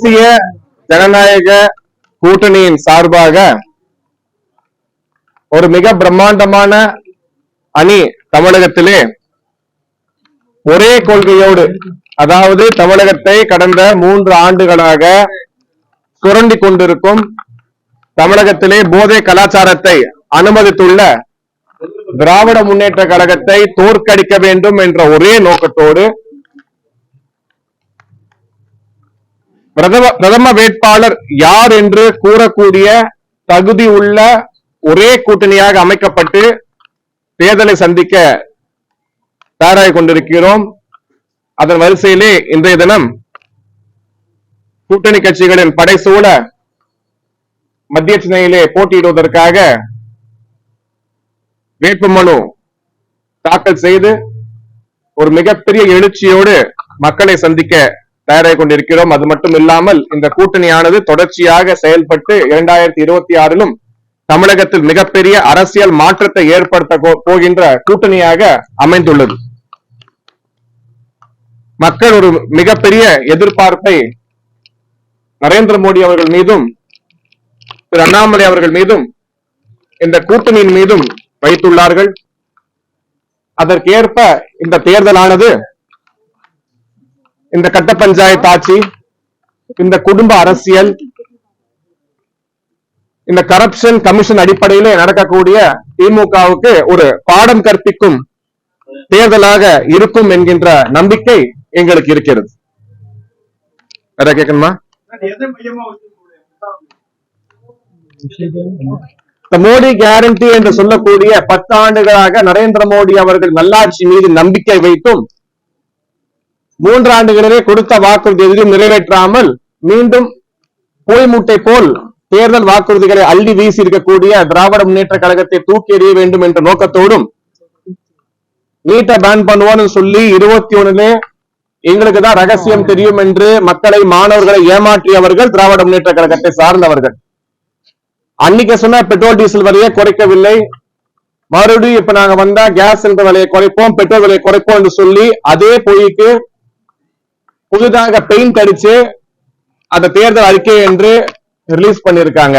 தேசிய ஜனநாயக கூட்டணியின் சார்பாக ஒரு மிக பிரம்மாண்டமான அணி தமிழகத்திலே ஒரே கொள்கையோடு அதாவது தமிழகத்தை கடந்த மூன்று ஆண்டுகளாக சுரண்டி கொண்டிருக்கும் தமிழகத்திலே போதை கலாச்சாரத்தை அனுமதித்துள்ள திராவிட முன்னேற்ற கழகத்தை தோற்கடிக்க வேண்டும் என்ற ஒரே நோக்கத்தோடு பிரதம பிரதம வேட்பாளர் யார் என்று கூறக்கூடிய தகுதி உள்ள ஒரே கூட்டணியாக அமைக்கப்பட்டு தேர்தலை சந்திக்க தயாராக கொண்டிருக்கிறோம். அதன் வரிசையிலே இன்றைய தினம் கூட்டணி கட்சிகளின் படைசூழ மத்திய சென்னையிலே போட்டியிடுவதற்காக வேட்புமனு தாக்கல் செய்து ஒரு மிகப்பெரிய எழுச்சியோடு மக்களை சந்திக்க தயாராகிக் கொண்டிருக்கிறோம். அது மட்டும் இல்லாமல் இந்த கூட்டணியானது தொடர்ச்சியாக செயல்பட்டு இரண்டாயிரத்தி இருபத்தி ஆறிலும் தமிழகத்தில் மிகப்பெரிய அரசியல் மாற்றத்தை ஏற்படுத்த போகின்ற கூட்டணியாக அமைந்துள்ளது. மக்கள் ஒரு மிகப்பெரிய எதிர்பார்ப்பை நரேந்திர மோடி அவர்கள் மீதும் திரு அண்ணாமலை அவர்கள் மீதும் இந்த கூட்டணியின் மீதும் வைத்துள்ளார்கள். அதற்கேற்ப இந்த தேர்தலானது இந்த கட்ட பஞ்சாயத்து ஆட்சி இந்த குடும்ப அரசியல் இந்த கரப்ஷன் கமிஷன் அடிப்படையில நடக்கக்கூடிய திமுகவுக்கு ஒரு பாடம் கற்பிக்கும் தேர்தலாக இருக்கும் என்கின்ற நம்பிக்கை எங்களுக்கு இருக்கிறது. வேற கேட்கணுமா மோடி கேரண்டி என்று சொல்லக்கூடிய பத்து ஆண்டுகளாக நரேந்திர மோடி அவர்கள் நல்லாட்சி மீது நம்பிக்கை வைத்தும் மூன்று ஆண்டுகளிலே கொடுத்த வாக்குறுதி எதிலும் நிறைவேற்றாமல் மீண்டும் போய் மூட்டை போல் தேர்தல் வாக்குறுதிகளை அள்ளி வீசி இருக்கக்கூடிய திராவிட முன்னேற்ற கழகத்தை தூக்கி எறிய வேண்டும் என்ற நோக்கத்தோடும் நீட்டை பேன் பண்ணுவோம்னு சொல்லி இருபத்தி ஒண்ணுலே எங்களுக்கு தான் ரகசியம் தெரியும் என்று மக்களை மாணவர்களை ஏமாற்றியவர்கள் திராவிட முன்னேற்ற கழகத்தை சார்ந்தவர்கள். அன்னைக்கு சொன்ன பெட்ரோல் டீசல் விலையை குறைக்கவில்லை. மறுபடியும் இப்ப நாங்க வந்தா கேஸ் சிலிண்டர் விலையை குறைப்போம் பெட்ரோல் விலையை குறைப்போம் என்று சொல்லி அதே பொய்க்கு புதிதாக பெயிண்ட் அடிச்சு அந்த தேர்தல் அறிக்கை என்று ரிலீஸ் பண்ணியிருக்காங்க.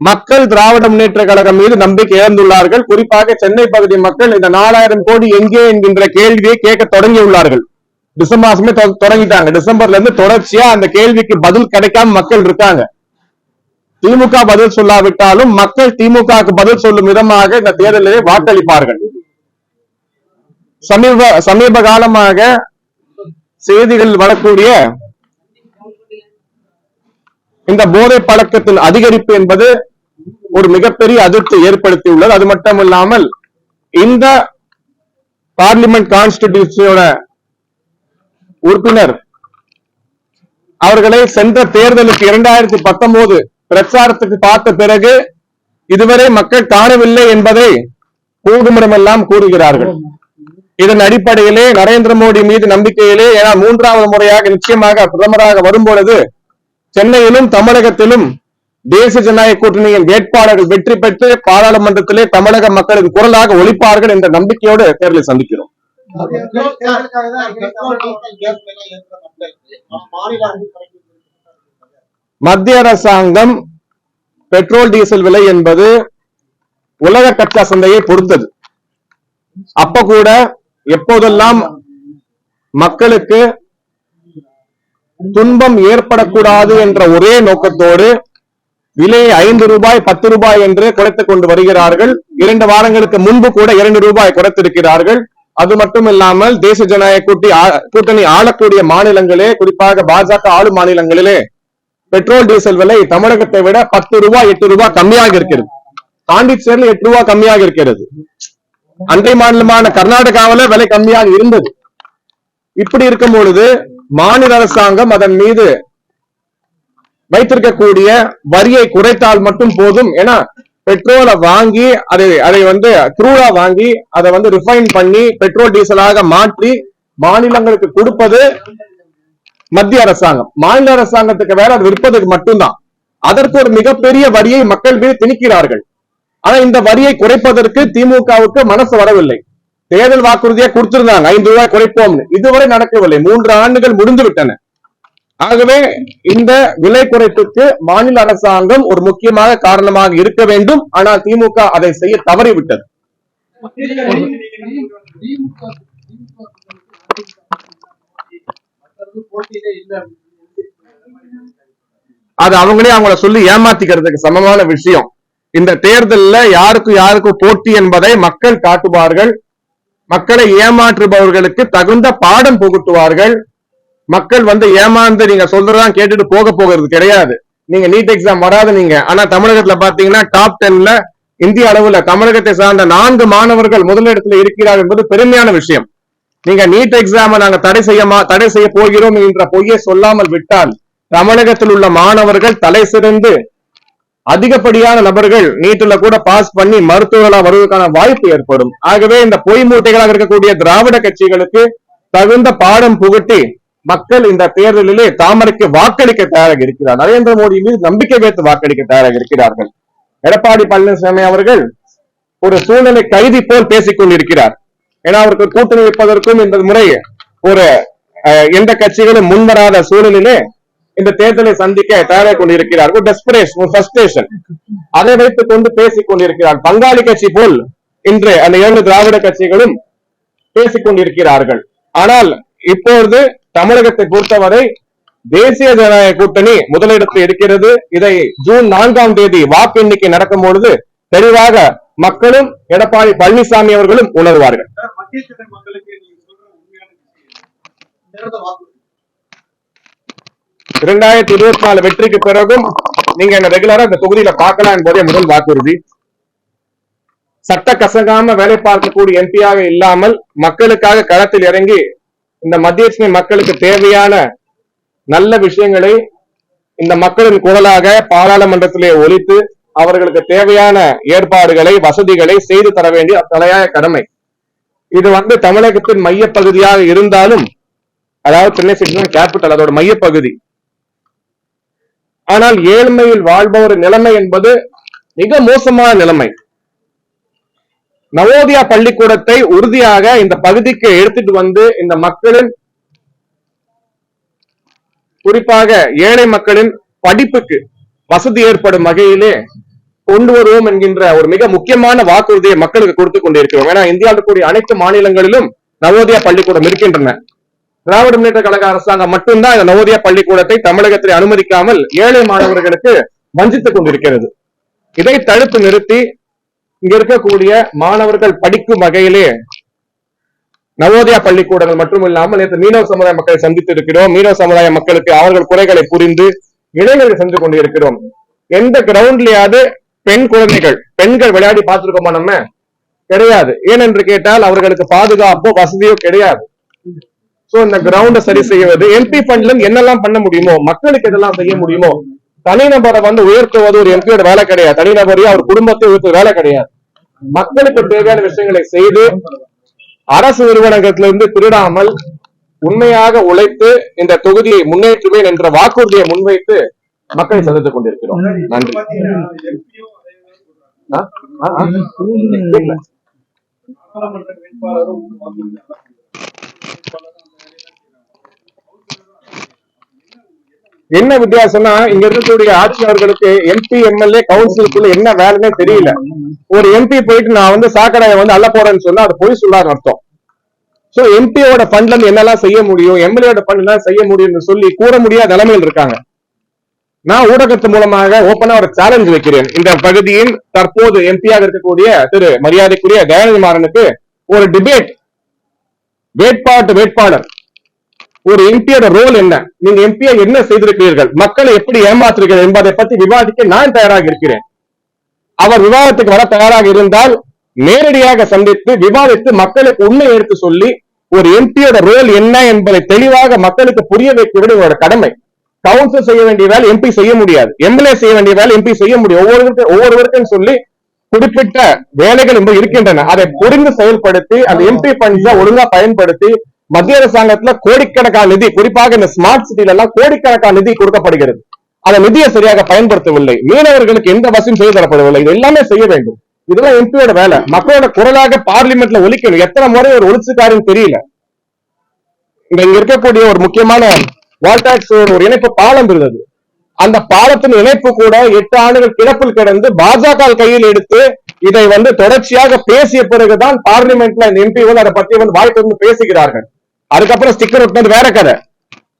மக்கள் திராவிட முன்னேற்ற கழகம் மீது நம்பிக்கை இழந்துள்ளார்கள். குறிப்பாக சென்னை பகுதி மக்கள் இந்த நாலாயிரம் கோடி எங்கே என்கின்ற கேள்வியை கேட்க தொடங்கியுள்ளார்கள். டிசம்பர் மாசமே தொடங்கிட்டாங்க. டிசம்பர்ல இருந்து தொடர்ச்சியா அந்த கேள்விக்கு பதில் கிடைக்காம மக்கள் இருக்காங்க. திமுக பதில் சொல்லாவிட்டாலும் மக்கள் திமுகவுக்கு பதில் சொல்லும் விதமாக இந்த தேர்தலிலே வாக்களிப்பார்கள். சமீப சமீப காலமாக செய்திகள் வரக்கூடிய இந்த போதை பழக்கத்தின் அதிகரிப்பு என்பது ஒரு மிகப்பெரிய அதிர்ச்சி ஏற்படுத்தியுள்ளது. அது மட்டும் இல்லாமல் இந்த பார்லிமெண்ட் கான்ஸ்டிடியூஷனோட உறுப்பினர் அவர்களை சென்ற தேர்தலுக்கு இரண்டாயிரத்தி பத்தொன்பது பிரச்சாரத்துக்கு பார்த்த பிறகு இதுவரை மக்கள் காணவில்லை என்பதை கூடுமிடமெல்லாம் கூறுகிறார்கள். இதன் அடிப்படையிலே நரேந்திர மோடி மீது நம்பிக்கையிலே ஏன்னா மூன்றாவது முறையாக நிச்சயமாக பிரதமராக வரும்பொழுது சென்னையிலும் தமிழகத்திலும் தேசிய ஜனநாயக கூட்டணியின் வேட்பாளர்கள் வெற்றி பெற்று பாராளுமன்றத்திலே தமிழக மக்களின் குரலாக ஒழிப்பார்கள் என்ற நம்பிக்கையோடு தேர்தலை சந்திக்கிறோம். மத்திய அரசாங்கம் பெட்ரோல் டீசல் விலை என்பது உலக கச்சா சந்தையை பொறுத்தது. அப்ப கூட எப்போதெல்லாம் மக்களுக்கு துன்பம் ஏற்படக்கூடாது என்ற ஒரே நோக்கத்தோடு விலையை ஐந்து ரூபாய் பத்து ரூபாய் என்று குறைத்துக் கொண்டு வருகிறார்கள். இரண்டு வாரங்களுக்கு முன்பு கூட இரண்டு ரூபாய் குறைத்திருக்கிறார்கள். அது மட்டும் இல்லாமல் தேசிய ஜனநாயக கூட்டி கூட்டணி ஆளக்கூடிய மாநிலங்களே குறிப்பாக பாஜக ஆளும் மாநிலங்களிலே பெட்ரோல் டீசல் விலை தமிழகத்தை விட பத்து ரூபாய் எட்டு ரூபாய் கம்மியாக இருக்கிறது. பாண்டிச்சேரியில் எட்டு ரூபாய் கம்மியாக இருக்கிறது. அண்டை மாநிலமான கர்நாடகாவில விலை கம்மியாக இருந்தது. இப்படி இருக்கும் பொழுது மாநில அரசாங்கம் அதன் மீது வைத்திருக்கக்கூடிய வரியை குறைத்தால் மட்டும் போதும் ஏன்னா பெட்ரோலை வாங்கி அதை அதை வந்து த்ரூலா வாங்கி அதை வந்து ரிஃபைன் பண்ணி பெட்ரோல் டீசலாக மாற்றி மாநிலங்களுக்கு கொடுப்பது மத்திய அரசாங்கம். மாநில அரசாங்கத்துக்கு வேற அது விற்பதுக்கு மட்டும்தான். அதற்கு ஒரு மிகப்பெரிய வரியை மக்கள் மீது திணிக்கிறார்கள். ஆனா இந்த வரியை குறைப்பதற்கு திமுகவுக்கு மனசு வரவில்லை. தேர்தல் வாக்குறுதியை கொடுத்திருந்தாங்க. ஐந்து ரூபாய் குறைப்போம்னு. இதுவரை நடக்கவில்லை. மூன்று ஆண்டுகள் முடிந்து விட்டன. ஆகவே இந்த விலை குறைப்புக்கு மாநில அரசாங்கம் ஒரு முக்கியமாக காரணமாக இருக்க வேண்டும். ஆனால் திமுக அதை செய்ய தவறிவிட்டது. அது அவங்களே அவங்கள சொல்லி ஏமாத்திக்கிறதுக்கு சமமான விஷயம். இந்த தேர்தலில் யாருக்கும் யாருக்கும் போட்டி என்பதை மக்கள் காட்டுவார்கள். மக்களை ஏமாற்றுபவர்களுக்கு தகுந்த பாடம் புகுட்டுவார்கள் மக்கள் வந்து ஏமாந்து நீங்க சொல்றதான் கேட்டுட்டு போக போகிறது கிடையாது. நீங்க நீட் எக்ஸாம் வராது நீங்க. ஆனா தமிழகத்துல பாத்தீங்கன்னா டாப் டென்ல இந்திய அளவுல தமிழகத்தை சார்ந்த நான்கு மாணவர்கள் முதலிடத்துல இருக்கிறார் என்பது பெருமையான விஷயம். நீங்க நீட் எக்ஸாம நாங்க தடை செய்ய மா- தடை செய்ய போகிறோம் என்ற பொய்யை சொல்லாமல் விட்டால் தமிழகத்தில் உள்ள மாணவர்கள் தலை சிறந்து அதிகப்படியான நபர்கள் நீட்டுல கூட பாஸ் பண்ணி மருத்துவர்களா வருவதற்கான வாய்ப்பு ஏற்படும். ஆகவே இந்த பொய் மூட்டைகளாக இருக்கக்கூடிய திராவிட கட்சிகளுக்கு தகுந்த பாடம் புகட்டி மக்கள் இந்த தேர்தலிலே தாமரைக்கு வாக்களிக்க தயாராக இருக்கிறார். நரேந்திர மோடி மீது நம்பிக்கை வைத்து வாக்களிக்க தயாராக இருக்கிறார்கள். எடப்பாடி பழனிசாமி அவர்கள் ஒரு சூழ்நிலை கைதி போல் பேசிக் கொண்டிருக்கிறார். ஏன்னா அவருக்கு கூட்டணி வைப்பதற்கும் இந்த முறை ஒரு அஹ், எந்த கட்சிகளும் முன்வராத சூழலிலே இந்த தேர்தலை சந்திக்க தயாராக கொண்டிருக்கிறார்கள் டெஸ்பிரேஷன் ஒரு அதை வைத்துக் கொண்டு பேசிக் கொண்டிருக்கிறார். பங்காளி கட்சி போல் இன்று அந்த இரண்டு திராவிட கட்சிகளும் பேசிக் கொண்டிருக்கிறார்கள். ஆனால் இப்பொழுது தமிழகத்தை பொறுத்தவரை தேசிய ஜனநாயக கூட்டணி முதலிடத்தில் இருக்கிறது இதை ஜூன் நான்காம் தேதி வாக்கு எண்ணிக்கை நடக்கும் பொழுது தெளிவாக மக்களும் எடப்பாடி பழனிசாமி அவர்களும் உணர்வார்கள் மத்திய கிழக்கு மக்களுக்கு நீங்க சொல்ற உண்மையான விஷயம் தேர்தல் வாக்கு இரண்டாயிரத்தி இருபத்தி நாலு வெற்றிக்கு பிறகும் நீங்க என்ன ரெகுலரா இந்த தொகுதியில பார்க்கலாம் என்பதே முதல் வாக்குறுதி. சட்ட கசகாம வேலை பார்க்கக்கூடிய எம்பியாக இல்லாமல் மக்களுக்காக களத்தில் இறங்கி இந்த மத்திய சென்னை மக்களுக்கு தேவையான நல்ல விஷயங்களை இந்த மக்களின் குரலாக பாராளுமன்றத்திலே ஒழித்து அவர்களுக்கு தேவையான ஏற்பாடுகளை வசதிகளை செய்து தர வேண்டிய தலையாய கடமை. இது வந்து தமிழகத்தின் மையப்பகுதியாக இருந்தாலும் அதாவது சென்னை சிட்டி கேபிட்டல் அதோட மையப்பகுதி ஆனால் ஏழ்மையில் வாழ்பவர் நிலைமை என்பது மிக மோசமான நிலைமை. நவோதயா பள்ளிக்கூடத்தை உறுதியாக இந்த பகுதிக்கு எடுத்துட்டு வந்து இந்த மக்களின் குறிப்பாக ஏழை மக்களின் படிப்புக்கு வசதி ஏற்படும் வகையிலே கொண்டு வருவோம் என்கின்ற ஒரு மிக முக்கியமான வாக்குறுதியை மக்களுக்கு கொடுத்து கொண்டிருக்கிறோம். ஏன்னா இந்தியாவில் கூடிய அனைத்து மாநிலங்களிலும் நவோதயா பள்ளிக்கூடம் இருக்கின்றன. திராவிட முன்னேற்ற கழக அரசாங்கம் மட்டும்தான் இந்த நவோதயா பள்ளிக்கூடத்தை தமிழகத்தில் அனுமதிக்காமல் ஏழை மாணவர்களுக்கு வஞ்சித்துக் கொண்டிருக்கிறது. இதை தடுத்து நிறுத்தி இங்க இருக்கக்கூடிய மாணவர்கள் படிக்கும் வகையிலே நவோதயா பள்ளிக்கூடங்கள் மட்டும் இல்லாமல் நேற்று மீனவ சமுதாய மக்களை சந்தித்து இருக்கிறோம். மீனவ சமுதாய மக்களுக்கு அவர்கள் குறைகளை புரிந்து இளைஞர்கள் சென்று கொண்டிருக்கிறோம். எந்த கிரவுண்ட்லயாவது பெண் குழந்தைகள் பெண்கள் விளையாடி பார்த்திருக்கோமா நம்ம? கிடையாது. ஏனென்று கேட்டால் அவர்களுக்கு பாதுகாப்போ வசதியோ கிடையாது. சோ இந்த கிரவுண்ட சரி செய்வது எம்பி ஃபண்ட்ல இருந்து என்னெல்லாம் பண்ண முடியுமோ மக்களுக்கு இதெல்லாம் செய்ய முடியுமோ தனிநபரை வந்து உயர்த்துவது ஒரு எம்பியோட வேலை கிடையாது. தனிநபரையும் அவர் குடும்பத்தை உயர்த்துவது வேலை கிடையாது. மக்களுக்கு தேவையான விஷயங்களை செய்து அரசு நிறுவனங்களிலிருந்து திருடாமல் உண்மையாக உழைத்து இந்த தொகுதியை முன்னேற்றுவேன் என்ற வாக்குறுதியை முன்வைத்து மக்களை சந்தித்துக் கொண்டிருக்கிறோம். நன்றி. ஆ? ஆ? ஆ? கேட்கல. நாடாளுமன்ற வேட்பாளரும் வாக்குறுதி அதான் என்ன வித்தியாசம்னா இங்க இருக்கக்கூடிய ஆட்சியாளர்களுக்கு எம்பி எம்எல்ஏ கவுன்சிலுக்குள்ள என்ன வேலைன்னே தெரியல. ஒரு எம்பி போயிட்டு நான் வந்து சாக்கடையை வந்து அள்ள போறேன்னு சொன்னா அது பொய் சொல்லாத அர்த்தம். சோ எம்பியோட ஃபண்ட்ல என்னெல்லாம் செய்ய முடியும் எம்எல்ஏட ஃபண்ட் செய்ய முடியும்னு சொல்லி கூற முடியாத நிலைமையில் இருக்காங்க. நான் ஊடகத்து மூலமாக ஓப்பனா ஒரு சேலஞ்ச் வைக்கிறேன். இந்த பகுதியின் தற்போது எம்பியாக இருக்கக்கூடிய திரு மரியாதைக்குரிய தயாநிதி மாறனுக்கு ஒரு டிபேட் வேட்பாட்டு வேட்பாளர் ஒரு எம்பியோட ரோல் என்ன? நீங்க எம்பியா என்ன செய்திருக்கிறீர்கள்? மக்களை எப்படி ஏமாற்றுகிறீர்கள் என்பதை பற்றி விவாதிக்க நான் தயாராக இருக்கிறேன். அவர் விவாதத்துக்கு வர தயாராக இருந்தால் நேரடியாக சந்தித்து விவாதித்து மக்களுக்கு உண்மை எடுத்து சொல்லி ஒரு எம்பியோட ரோல் என்ன என்பதை தெளிவாக மக்களுக்கு புரிய வைக்கிறது உங்களோட கடமை. கவுன்சில் செய்ய வேண்டிய வேலை எம்பி செய்ய முடியாது. எம்எல்ஏ செய்ய வேண்டிய வேலை எம்பி செய்ய முடியும். ஒவ்வொருவருக்கும் ஒவ்வொருவருக்கும் சொல்லி குறிப்பிட்ட வேலைகள் இருக்கின்றன. அதை புரிந்து செயல்படுத்தி அந்த எம்பி ஃபண்ட்ஸ ஒழுங்கா பயன்படுத்தி மத்திய அரசாங்கத்துல கோடிக்கணக்கான நிதி குறிப்பாக இந்த ஸ்மார்ட் சிட்டில எல்லாம் கோடிக்கணக்கான நிதி கொடுக்கப்படுகிறது. அந்த நிதியை சரியாக பயன்படுத்தவில்லை. மீனவர்களுக்கு எந்த வசதியும் செய்து தரப்படவில்லை. இது எல்லாமே செய்ய வேண்டும். இதெல்லாம் எம்பியோட வேலை. மக்களோட குரலாக பார்லிமெண்ட்ல ஒலிக்கணும் எத்தனை முறை ஒரு ஒழிச்சுக்காருன்னு தெரியல. இங்க இங்க இருக்கக்கூடிய ஒரு முக்கியமான வால்டாக்ஸ் ஒரு இணைப்பு பாலம் இருந்தது. அந்த பாலத்தின் இணைப்பு கூட எட்டு ஆண்டுகள் கிடப்பில் கிடந்து பாஜக கையில் எடுத்து இதை வந்து தொடர்ச்சியாக பேசிய பிறகுதான் பார்லிமெண்ட்ல இந்த எம்பி வந்து அதை பத்தி வந்து வாய்ப்பு வந்து பேசுகிறார்கள். அதுக்கப்புறம் ஸ்டிக்கர் ஒட்டினது வேற கதை.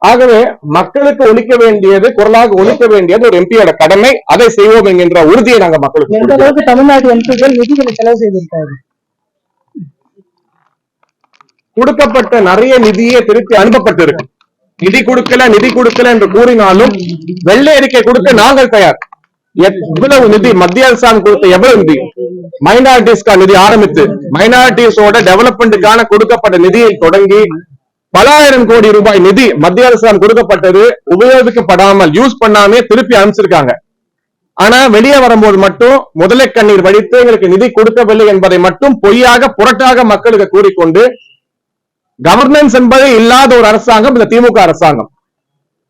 ஆகவே மக்களுக்கு ஒழிக்க வேண்டியது குரலாக ஒழிக்க வேண்டியது ஒரு எம்பியோட கடமை. அதை செய்வோம் என்கின்ற உறுதியை நாங்க மக்களுக்கு எந்த. அளவுக்கு தமிழ்நாட்டு எம்பிக்கள் நிதிகளை செலவு செய்திருக்காரு கொடுக்கப்பட்ட நிறைய நிதியே திருப்பி அனுப்பப்பட்டிருக்கு. நிதி கொடுக்கல நிதி கொடுக்கல என்று கூறினாலும் வெள்ளை அறிக்கை கொடுக்க நாங்கள் தயார். எவ்வளவு நிதி மத்திய அரசாங்கம் கொடுத்த எவ்வளவு நிதி? மைனாரிட்டிஸ்க்கான நிதி ஆரம்பித்து மைனாரிட்டிஸோட டெவலப்மெண்ட்டுக்கான கொடுக்கப்பட்ட நிதியை தொடங்கி பலாயிரம் கோடி ரூபாய் நிதி மத்திய அரசால் கொடுக்கப்பட்டது உபயோகிக்கப்படாமல் யூஸ் பண்ணாமே திருப்பி அனுப்பிச்சிருக்காங்க. ஆனா வெளியே வரும்போது மட்டும் முதலை கண்ணீர் வடித்து எங்களுக்கு நிதி கொடுக்கவில்லை என்பதை மட்டும் பொய்யாக புரட்டாக மக்களுக்கு கூறிக்கொண்டு கவர்னன்ஸ் என்பதே இல்லாத ஒரு அரசாங்கம் இந்த திமுக அரசாங்கம்.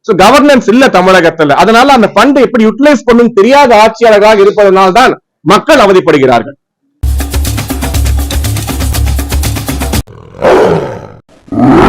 சோ கவர்னன்ஸ் இல்ல தமிழகத்துல. அதனால அந்த பண்டு எப்படி யூட்டிலைஸ் பண்ணும் தெரியாத ஆட்சியாளராக இருப்பதனால் தான் மக்கள் அவதிப்படுகிறார்கள். Oh